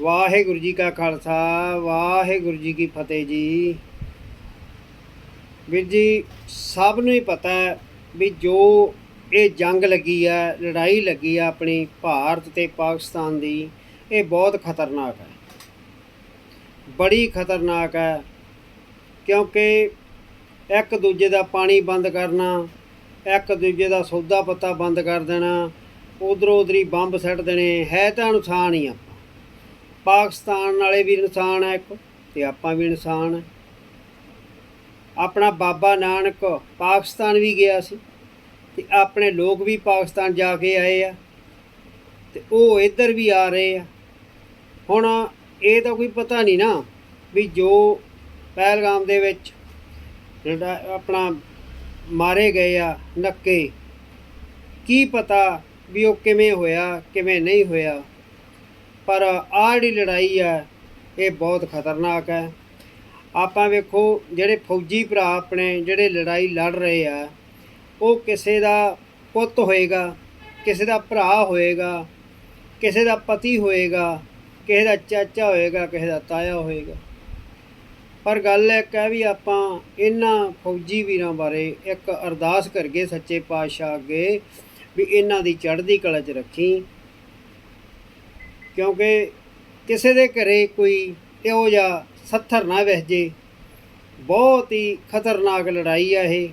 ਵਾਹਿਗੁਰੂ ਜੀ ਕਾ ਖਾਲਸਾ, ਵਾਹਿਗੁਰੂ ਜੀ ਕੀ ਫਤਿਹ ਜੀ। ਵੀਰ ਜੀ, ਸਭ ਨੂੰ ਹੀ ਪਤਾ ਹੈ ਵੀ ਜੋ ਇਹ ਜੰਗ ਲੱਗੀ ਹੈ, ਲੜਾਈ ਲੱਗੀ ਹੈ ਆਪਣੀ ਭਾਰਤ ਤੇ ਪਾਕਿਸਤਾਨ ਦੀ, ਇਹ ਬਹੁਤ ਖਤਰਨਾਕ ਹੈ। ਬੜੀ ਖਤਰਨਾਕ ਹੈ, ਕਿਉਂਕਿ ਇੱਕ ਦੂਜੇ ਦਾ ਪਾਣੀ ਬੰਦ ਕਰਨਾ, ਇੱਕ ਦੂਜੇ ਦਾ ਸੌਦਾ ਪੱਤਾ ਬੰਦ ਕਰ ਦੇਣਾ, ਉਧਰੋਂ ਉਧਰੀ ਬੰਬ ਸੱਟ ਦੇਣੇ, ਹੈ ਤਾਂ ਨੁਕਸਾਨ ਹੀ ਆ। ਪਾਕਿਸਤਾਨ ਵਾਲੇ ਵੀ ਇਨਸਾਨ ਹੈ ਇੱਕ, ਤੇ ਆਪਾਂ ਵੀ ਇਨਸਾਨ ਹੈ ਆਪਣਾ ਬਾਬਾ ਨਾਨਕ ਪਾਕਿਸਤਾਨ ਵੀ ਗਿਆ ਸੀ, ਤੇ ਆਪਣੇ ਲੋਕ ਵੀ ਪਾਕਿਸਤਾਨ ਜਾ ਕੇ ਆਏ ਆ, ਤੇ ਉਹ ਇੱਧਰ ਵੀ ਆ ਰਹੇ ਆ। ਹੁਣ ਇਹ ਤਾਂ ਕੋਈ ਪਤਾ ਨਹੀਂ ਨਾ ਵੀ ਜੋ ਪਹਿਲਗਾਮ ਦੇ ਵਿੱਚ ਜਿਹੜਾ ਆਪਣਾ ਮਾਰੇ ਗਏ ਆ ਨੱਕੇ, ਕੀ ਪਤਾ ਵੀ ਉਹ ਕਿਵੇਂ ਹੋਇਆ, ਕਿਵੇਂ ਨਹੀਂ ਹੋਇਆ। ਪਰ ਆਹ ਜਿਹੜੀ ਲੜਾਈ ਆ, ਇਹ ਬਹੁਤ ਖਤਰਨਾਕ ਹੈ। ਆਪਾਂ ਵੇਖੋ, ਜਿਹੜੇ ਫੌਜੀ ਭਰਾ ਆਪਣੇ ਜਿਹੜੇ ਲੜਾਈ ਲੜ ਰਹੇ ਆ, ਉਹ ਕਿਸੇ ਦਾ ਪੁੱਤ ਹੋਏਗਾ, ਕਿਸੇ ਦਾ ਭਰਾ ਹੋਏਗਾ, ਕਿਸੇ ਦਾ ਪਤੀ ਹੋਏਗਾ, ਕਿਸੇ ਦਾ ਚਾਚਾ ਹੋਏਗਾ, ਕਿਸੇ ਦਾ ਤਾਇਆ ਹੋਏਗਾ। ਪਰ ਗੱਲ ਇੱਕ ਹੈ ਵੀ ਆਪਾਂ ਇਹਨਾਂ ਫੌਜੀ ਵੀਰਾਂ ਬਾਰੇ ਇੱਕ ਅਰਦਾਸ ਕਰਗੇ ਸੱਚੇ ਪਾਤਸ਼ਾਹ ਅੱਗੇ, ਵੀ ਇਹਨਾਂ ਦੀ ਚੜ੍ਹਦੀ ਕਲਾ 'ਚ ਰੱਖੀ ਕਿਉਂਕਿ ਕਿਸੇ ਦੇ ਘਰੇ ਕੋਈ ਇਹੋ ਜਿਹਾ ਸੱਥਰ ਨਾ ਵਹਿ ਜੇ ਬਹੁਤ ਹੀ ਖਤਰਨਾਕ ਲੜਾਈ ਆ ਇਹ।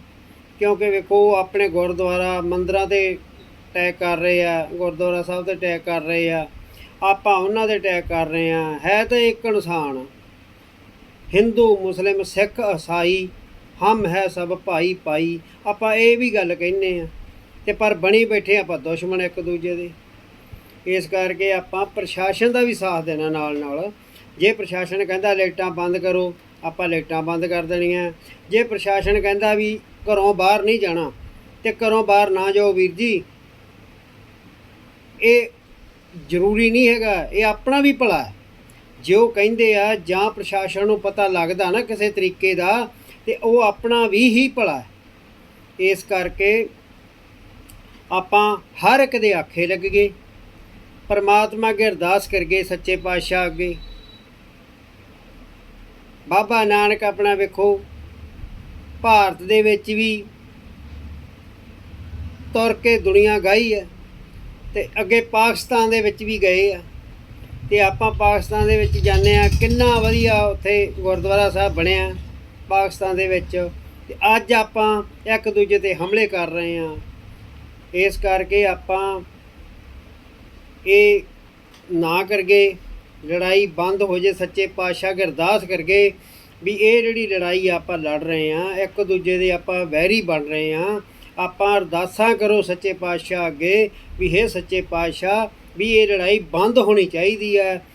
ਕਿਉਂਕਿ ਵੇਖੋ ਆਪਣੇ ਗੁਰਦੁਆਰਾ ਮੰਦਰਾਂ ਤੇ ਅਟੈਕ ਕਰ ਰਹੇ ਆ, ਗੁਰਦੁਆਰਾ ਸਾਹਿਬ ਤੇ ਅਟੈਕ ਕਰ ਰਹੇ ਆ। ਆਪਾਂ ਉਹਨਾਂ ਦੇ ਅਟੈਕ ਕਰ ਰਹੇ ਆ। ਹੈ ਤਾਂ ਇੱਕ ਇਨਸਾਨ, ਹਿੰਦੂ, ਮੁਸਲਿਮ, ਸਿੱਖ ਈਸਾਈ ਹਮ ਹੈ ਸਭ ਭਾਈ ਭਾਈ। ਆਪਾਂ ਇਹ ਵੀ ਗੱਲ ਕਹਿੰਨੇ ਆ ਤੇ ਪਰ ਬਣੀ ਬੈਠੇ ਆਪਾਂ ਦੁਸ਼ਮਣ ਇੱਕ ਦੂਜੇ ਦੇ। ਇਸ ਕਰਕੇ ਆਪਾਂ ਪ੍ਰਸ਼ਾਸਨ ਦਾ ਵੀ ਸਾਥ ਦੇਣਾ ਨਾਲ ਨਾਲ। ਜੇ ਪ੍ਰਸ਼ਾਸਨ ਕਹਿੰਦਾ ਲਾਈਟਾਂ ਬੰਦ ਕਰੋ, ਆਪਾਂ ਲਾਈਟਾਂ ਬੰਦ ਕਰ ਦੇਣੀਆਂ। ਜੇ ਪ੍ਰਸ਼ਾਸਨ ਕਹਿੰਦਾ ਵੀ ਘਰੋਂ ਬਾਹਰ ਨਹੀਂ ਜਾਣਾ, ਤੇ ਘਰੋਂ ਬਾਹਰ ਨਾ ਜਾਓ ਵੀਰ ਜੀ, ਇਹ ਜ਼ਰੂਰੀ ਨਹੀਂ ਹੈਗਾ, ਇਹ ਆਪਣਾ ਵੀ ਭਲਾ ਹੈ। ਜੇ ਉਹ ਕਹਿੰਦੇ ਆ, ਜਾਂ ਪ੍ਰਸ਼ਾਸਨ ਨੂੰ ਪਤਾ ਲੱਗਦਾ ਨਾ ਕਿਸੇ ਤਰੀਕੇ ਦਾ, ਤੇ ਉਹ ਆਪਣਾ ਵੀ ਹੀ ਭਲਾ ਹੈ। ਇਸ ਕਰਕੇ ਆਪਾਂ ਹਰ ਇੱਕ ਦੇ ਆਖੇ ਲੱਗ ਗਏ ਪਰਮਾਤਮਾ ਅੱਗੇ ਅਰਦਾਸ ਕਰਗੇ ਸੱਚੇ ਪਾਤਸ਼ਾਹ ਅੱਗੇ। ਬਾਬਾ ਨਾਨਕ ਆਪਣਾ ਵੇਖੋ, ਭਾਰਤ ਦੇ ਵਿੱਚ ਵੀ ਤੁਰ ਕੇ ਦੁਨੀਆ ਗਾਈ ਹੈ ਤੇ ਅੱਗੇ ਪਾਕਿਸਤਾਨ ਦੇ ਵਿੱਚ ਵੀ ਗਏ ਆ। ਤੇ ਆਪਾਂ ਪਾਕਿਸਤਾਨ ਦੇ ਵਿੱਚ ਜਾਂਦੇ ਆ ਕਿੰਨਾ ਵਧੀਆ ਉੱਥੇ ਗੁਰਦੁਆਰਾ ਸਾਹਿਬ ਬਣਿਆ ਪਾਕਿਸਤਾਨ ਦੇ ਵਿੱਚ। ਤੇ ਅੱਜ ਆਪਾਂ ਇੱਕ ਦੂਜੇ ਤੇ ਹਮਲੇ ਕਰ ਰਹੇ ਆ ਇਸ ਕਰਕੇ ਆਪਾਂ ਇਹ ਨਾ ਕਰਗੇ, ਲੜਾਈ ਬੰਦ ਹੋ ਜੇ, ਸੱਚੇ ਪਾਤਸ਼ਾਹ ਅੱਗੇ ਅਰਦਾਸ ਕਰਗੇ ਵੀ ਇਹ ਜਿਹੜੀ ਲੜਾਈ ਆਪਾਂ ਲੜ ਰਹੇ ਆ ਇੱਕ ਦੂਜੇ ਦੇ ਆਪਾਂ ਵੈਰੀ ਬਣ ਰਹੇ ਆ ਆਪਾਂ ਅਰਦਾਸਾਂ ਕਰੋ ਸੱਚੇ ਪਾਤਸ਼ਾਹ ਅੱਗੇ ਵੀ ਇਹ ਸੱਚੇ ਪਾਤਸ਼ਾਹ ਵੀ ਇਹ ਲੜਾਈ ਬੰਦ ਹੋਣੀ ਚਾਹੀਦੀ ਹੈ।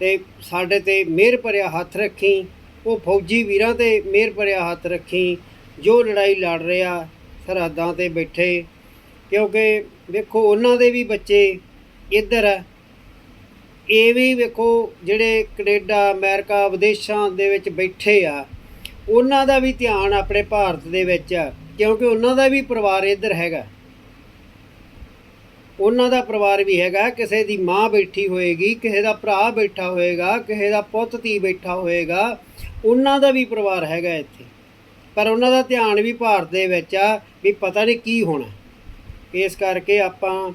ਤੇ ਸਾਡੇ ਤੇ ਮਿਹਰ ਭਰਿਆ ਹੱਥ ਰੱਖੀ, ਉਹ ਫੌਜੀ ਵੀਰਾਂ ਤੇ ਮਿਹਰ ਭਰਿਆ ਹੱਥ ਰੱਖੀ, ਜੋ ਲੜਾਈ ਲੜ ਰਿਹਾ, ਸਰਹੱਦਾਂ ਤੇ ਬੈਠੇ ਕਿਉਂਕਿ ਵੇਖੋ, ਉਹਨਾਂ ਦੇ ਵੀ ਬੱਚੇ ਇੱਧਰ ਆ। ਇਹ ਵੀ ਵੇਖੋ, ਜਿਹੜੇ ਕੈਨੇਡਾ, ਅਮਰੀਕਾ, ਵਿਦੇਸ਼ਾਂ ਦੇ ਵਿੱਚ ਬੈਠੇ ਆ, ਉਹਨਾਂ ਦਾ ਵੀ ਧਿਆਨ ਆਪਣੇ ਭਾਰਤ ਦੇ ਵਿੱਚ ਆ, ਕਿਉਂਕਿ ਉਹਨਾਂ ਦਾ ਵੀ ਪਰਿਵਾਰ ਇੱਧਰ ਹੈਗਾ। ਉਹਨਾਂ ਦਾ ਪਰਿਵਾਰ ਵੀ ਹੈਗਾ, ਕਿਸੇ ਦੀ ਮਾਂ ਬੈਠੀ ਹੋਏਗੀ, ਕਿਸੇ ਦਾ ਭਰਾ ਬੈਠਾ ਹੋਏਗਾ, ਕਿਸੇ ਦਾ ਪੁੱਤ, ਧੀ ਬੈਠਾ ਹੋਏਗਾ, ਉਹਨਾਂ ਦਾ ਵੀ ਪਰਿਵਾਰ ਹੈਗਾ ਇੱਥੇ। ਪਰ ਉਹਨਾਂ ਦਾ ਧਿਆਨ ਵੀ ਭਾਰਤ ਦੇ ਵਿੱਚ ਆ, ਵੀ ਪਤਾ ਨਹੀਂ ਕੀ ਹੋਣਾ। ਇਸ ਕਰਕੇ ਆਪਾਂ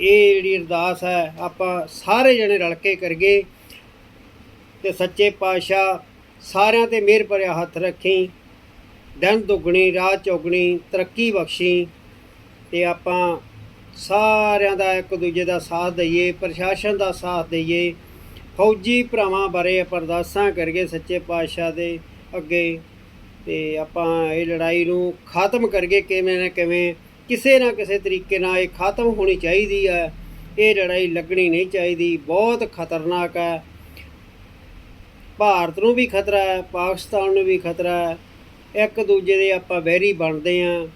ਇਹ ਜਿਹੜੀ ਅਰਦਾਸ ਹੈ, ਆਪਾਂ ਸਾਰੇ ਜਣੇ ਰਲ ਕੇ ਕਰਗੇ ਤੇ ਸੱਚੇ ਪਾਤਸ਼ਾਹ ਸਾਰਿਆਂ ਤੇ ਮਿਹਰ ਭਰਿਆ ਹੱਥ ਰੱਖੀ ਦਿਨ ਦੁੱਗਣੀ, ਰਾਤ ਚੌਗਣੀ, ਤਰੱਕੀ ਬਖਸ਼ੀ ਤੇ ਆਪਾਂ ਸਾਰਿਆਂ ਦਾ ਇੱਕ ਦੂਜੇ ਦਾ ਸਾਥ ਦਈਏ, ਪ੍ਰਸ਼ਾਸਨ ਦਾ ਸਾਥ ਦਈਏ। ਫੌਜੀ ਭਰਾਵਾਂ ਬਾਰੇ ਆਪਾਂ ਅਰਦਾਸਾਂ ਕਰੀਏ ਸੱਚੇ ਪਾਤਸ਼ਾਹ ਦੇ ਅੱਗੇ ਤੇ ਆਪਾਂ ਇਹ ਲੜਾਈ ਨੂੰ ਖਤਮ ਕਰਗੇ ਕਿਵੇਂ ਨਾ ਕਿਵੇਂ। ਕਿਸੇ ਨਾ ਕਿਸੇ ਤਰੀਕੇ ਨਾਲ ਇਹ ਖਤਮ ਹੋਣੀ ਚਾਹੀਦੀ ਹੈ ਇਹ ਲੜਾਈ ਲੱਗਣੀ ਨਹੀਂ ਚਾਹੀਦੀ। ਬਹੁਤ ਖਤਰਨਾਕ ਹੈ ਭਾਰਤ ਨੂੰ ਵੀ ਖਤਰਾ ਹੈ, ਪਾਕਿਸਤਾਨ ਨੂੰ ਵੀ ਖਤਰਾ ਹੈ। ਇੱਕ ਦੂਜੇ ਦੇ ਆਪਾਂ ਵੈਰੀ ਬਣਦੇ ਆ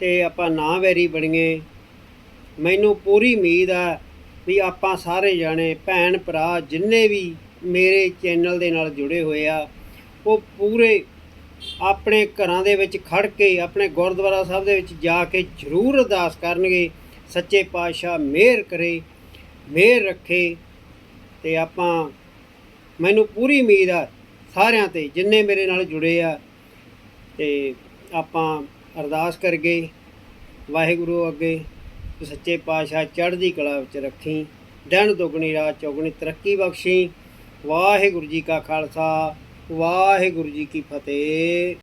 ਤੇ ਆਪਾਂ ਨਾ ਵੈਰੀ ਬਣੀਏ। ਮੈਨੂੰ ਪੂਰੀ ਉਮੀਦ ਆ ਵੀ ਆਪਾਂ ਸਾਰੇ ਜਾਣੇ, ਭੈਣ ਭਰਾ ਜਿੰਨੇ ਵੀ ਮੇਰੇ ਚੈਨਲ ਦੇ ਨਾਲ ਜੁੜੇ ਹੋਏ ਆ, ਉਹ ਪੂਰੇ ਆਪਣੇ ਘਰਾਂ ਦੇ ਵਿੱਚ ਖੜ ਕੇ, ਆਪਣੇ ਗੁਰਦੁਆਰਾ ਸਾਹਿਬ ਦੇ ਵਿੱਚ ਜਾ ਕੇ ਜ਼ਰੂਰ ਅਰਦਾਸ ਕਰਨਗੇ, ਸੱਚੇ ਪਾਤਸ਼ਾਹ ਮਿਹਰ ਕਰੇ, ਮਿਹਰ ਰੱਖੇ ਤੇ ਆਪਾਂ, ਮੈਨੂੰ ਪੂਰੀ ਉਮੀਦ ਆ ਸਾਰਿਆਂ ਤੇ ਜਿੰਨੇ ਮੇਰੇ ਨਾਲ ਜੁੜੇ ਆ ਤੇ ਆਪਾਂ ਅਰਦਾਸ ਕਰਗੇ ਵਾਹਿਗੁਰੂ ਅੱਗੇ ਸੱਚੇ ਪਾਤਸ਼ਾਹ ਚੜ੍ਹਦੀ ਕਲਾ ਵਿੱਚ ਰੱਖੀ ਦਿਨ ਦੁਗਣੀ ਰਾਤ ਚੌਗਣੀ ਤਰੱਕੀ ਬਖਸ਼ੀ, ਵਾਹਿਗੁਰੂ ਜੀ ਕਾ ਖਾਲਸਾ ਵਾਹਿਗੁਰੂ ਜੀ ਕੀ ਫਤਿਹ।